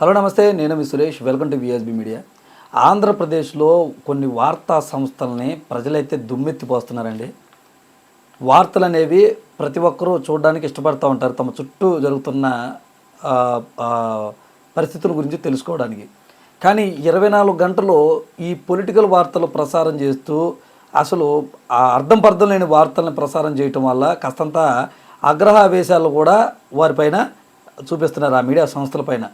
Hello నమస్తే. నేను మీ Suresh. Welcome to VSB media ఆంధ్రప్రదేశ్లో కొన్ని వార్తా సంస్థల్ని ప్రజలైతే దుమ్మెత్తిపోస్తున్నారండి. వార్తలు అనేవి ప్రతి ఒక్కరూ చూడడానికి ఇష్టపడుతూ ఉంటారు. తమ చుట్టూ జరుగుతున్న పరిస్థితుల గురించి తెలుసుకోవడానికి. కానీ ఇరవై నాలుగు గంటలు ఈ పొలిటికల్ వార్తలు ప్రసారం చేస్తూ అసలు ఆ అర్థం పర్థం లేని వార్తలను ప్రసారం చేయటం వల్ల కాస్తంత ఆగ్రహావేశాలు కూడా వారిపైన చూపిస్తున్నారు ఆ మీడియా సంస్థలపైన.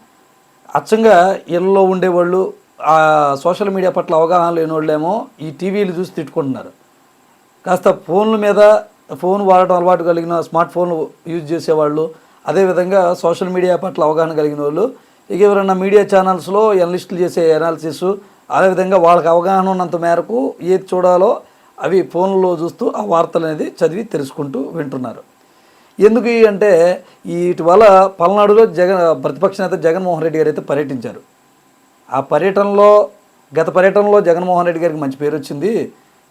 అచ్చంగా ఇళ్ళలో ఉండేవాళ్ళు ఆ సోషల్ మీడియా పట్ల అవగాహన లేని వాళ్ళేమో ఈ టీవీలు చూసి తిట్టుకుంటున్నారు. కాస్త ఫోన్ల మీద ఫోన్ వాడటం అలవాటు కలిగిన స్మార్ట్ ఫోన్లు యూజ్ చేసేవాళ్ళు అదేవిధంగా సోషల్ మీడియా పట్ల అవగాహన కలిగిన వాళ్ళు ఇక ఎవరైనా మీడియా ఛానల్స్లో ఎనలిస్టులు చేసే అనాలిసిస్ అదేవిధంగా వాళ్ళకి అవగాహన ఉన్నంత మేరకు ఏది చూడాలో అవి ఫోన్లో చూస్తూ ఆ వార్తలు అనేది చదివి తెలుసుకుంటూ వింటున్నారు. ఎందుకు అంటే వీటి వల్ల పల్నాడులో జగన్ ప్రతిపక్ష నేత జగన్మోహన్ రెడ్డి గారు అయితే పర్యటించారు. ఆ పర్యటనలో గత పర్యటనలో జగన్మోహన్ రెడ్డి గారికి మంచి పేరు వచ్చింది.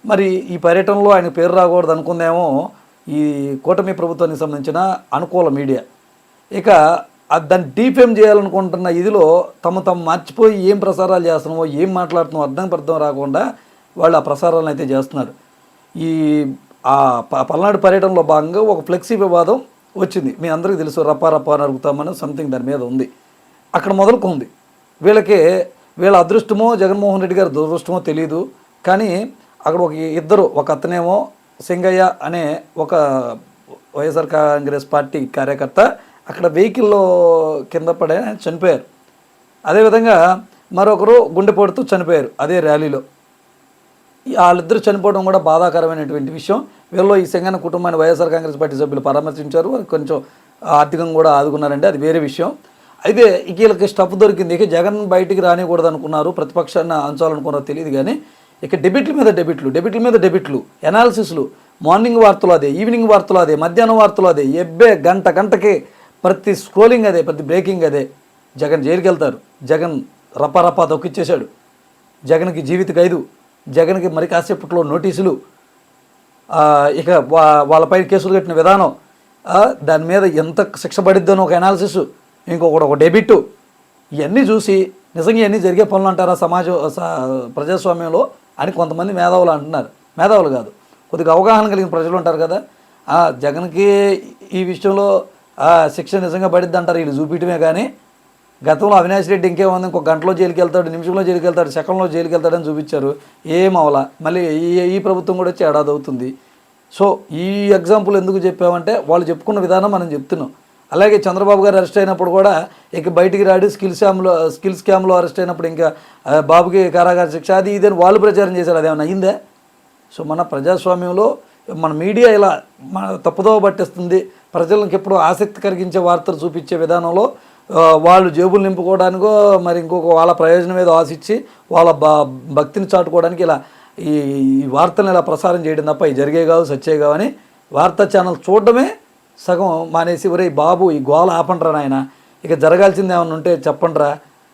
మరి ఈ పర్యటనలో ఆయన పేరు రాకూడదు అనుకుందేమో ఈ కూటమి ప్రభుత్వానికి సంబంధించిన అనుకూల మీడియా. ఇక దాన్ని డీఫేమ్ చేయాలనుకుంటున్న ఇదిలో తమ తమ మర్చిపోయి ఏం ప్రసారాలు చేస్తున్నామో ఏం మాట్లాడుతున్నామో అర్థం పర్థం రాకుండా వాళ్ళు ఆ ప్రసారాలను అయితే చేస్తున్నారు. ఈ ఆ ప- పల్నాడు పర్యటనలో భాగంగా ఒక ఫ్లెక్సీ వివాదం వచ్చింది. మీ అందరికీ తెలుసు రప్పా రప్పా నరుగుతామని సంథింగ్ దాని మీద ఉంది. అక్కడ మొదలుకుంది. వీళ్ళకి వీళ్ళ అదృష్టమో జగన్మోహన్ రెడ్డి గారి దురదృష్టమో తెలియదు కానీ అక్కడ ఒక ఇద్దరు ఒక అతనేమో సింగయ్య అనే ఒక వైఎస్ఆర్ కాంగ్రెస్ పార్టీ కార్యకర్త అక్కడ వెహికల్లో కింద పడే చనిపోయారు. అదేవిధంగా మరొకరు గుండెపోటుతో చనిపోయారు అదే ర్యాలీలో. వాళ్ళిద్దరు చనిపోవడం కూడా బాధాకరమైనటువంటి విషయం. వీళ్ళు ఈ సింగన్న కుటుంబాన్ని వైఎస్ఆర్ కాంగ్రెస్ పార్టీ సభ్యులు పరామర్శించారు. కొంచెం ఆర్థికంగా కూడా ఆదుకున్నారండి. అది వేరే విషయం. అయితే వీళ్ళకి స్టఫ్ దొరికింది. ఇక జగన్ బయటికి రానికూడదు అనుకున్నారు. ప్రతిపక్షాన్ని అంచాలనుకున్నారో తెలియదు కానీ ఇక డెబిట్ల మీద డెబిట్లు డెబిట్ల మీద డెబిట్లు ఎనాలిసిస్లు మార్నింగ్ వార్తలు అదే ఈవినింగ్ వార్తలు అదే మధ్యాహ్నం వార్తలు అదే ఎబ్బే గంట గంటకి ప్రతి స్క్రోలింగ్ అదే ప్రతి బ్రేకింగ్ అదే. జగన్ జైలుకి వెళ్తారు జగన్ రపా రపా తొక్కిచ్చేశాడు జగన్కి జీవిత ఖైదు జగన్కి మరి కాసేపట్లో నోటీసులు ఇక వా వాళ్ళపై కేసులు కట్టిన విధానం దాని మీద ఎంత శిక్ష పడిద్దని ఒక అనాలిసిస్ ఇంకొకటి ఒక డెబిట్ ఇవన్నీ చూసి నిజంగా ఇవన్నీ జరిగే పనులు అంటారా సమాజ ప్రజాస్వామ్యంలో అని కొంతమంది మేధావులు అంటున్నారు. మేధావులు కాదు. కొద్దిగా అవగాహన కలిగిన ప్రజలు ఉంటారు కదా. జగన్కి ఈ విషయంలో శిక్ష నిజంగా పడిద్ది అంటారు వీళ్ళు చూపించడమే కానీ గతంలో అవినాష్ రెడ్డి ఇంకేముంది? ఇంకో గంటలో జైలుకి వెళ్తాడు నిమిషంలో జైలుకి వెళ్తాడు సెకండ్లో జైలుకి వెళ్తాడని చూపించారు. ఏం అవలా మళ్ళీ ఈ ఈ ప్రభుత్వం కూడా వచ్చి ఏడాది అవుతుంది. సో ఈ ఎగ్జాంపుల్ ఎందుకు చెప్పామంటే వాళ్ళు చెప్పుకున్న విధానం మనం చెప్తున్నాం. అలాగే చంద్రబాబు గారు అరెస్ట్ అయినప్పుడు కూడా ఇక బయటికి రాడు స్కిల్ స్కామ్లో స్కిల్ స్కామ్లో అరెస్ట్ అయినప్పుడు ఇంకా బాబుకి కారాగార శిక్ష అది ఇదని వాళ్ళు ప్రచారం చేశారు. అదేమన్నా అయిందే? సో మన ప్రజాస్వామ్యంలో మన మీడియా ఇలా మన తప్పుదోవ పట్టిస్తుంది. ప్రజలకు ఎప్పుడు ఆసక్తి కలిగించే వార్తలు చూపించే విధానంలో వాళ్ళు జేబులు నింపుకోవడానికో మరి ఇంకొక వాళ్ళ ప్రయోజనం ఏదో ఆశించి వాళ్ళ బ భక్తిని చాటుకోవడానికి ఇలా ఈ వార్తలను ఇలా ప్రసారం చేయడం తప్ప ఈ జరిగే కావు సచ్చే కావు అని వార్తా ఛానల్ చూడడమే సగం మానేసి ఒరే బాబు ఈ గోల ఆపండ్రా నాయన. ఇక జరగాల్సింది ఏమైనా ఉంటే చెప్పండ్రా.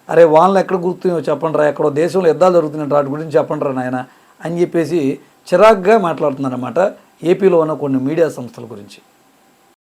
అరే వాళ్ళని ఎక్కడ గుర్తున్నాయో చెప్పండిరా. ఎక్కడో దేశంలో యుద్ధాలు జరుగుతున్నాయి వాటి గురించి చెప్పండిరా నాయన. అని చెప్పేసి చిరాగ్గా మాట్లాడుతున్నారన్నమాట ఏపీలో ఉన్న కొన్ని మీడియా సంస్థల గురించి.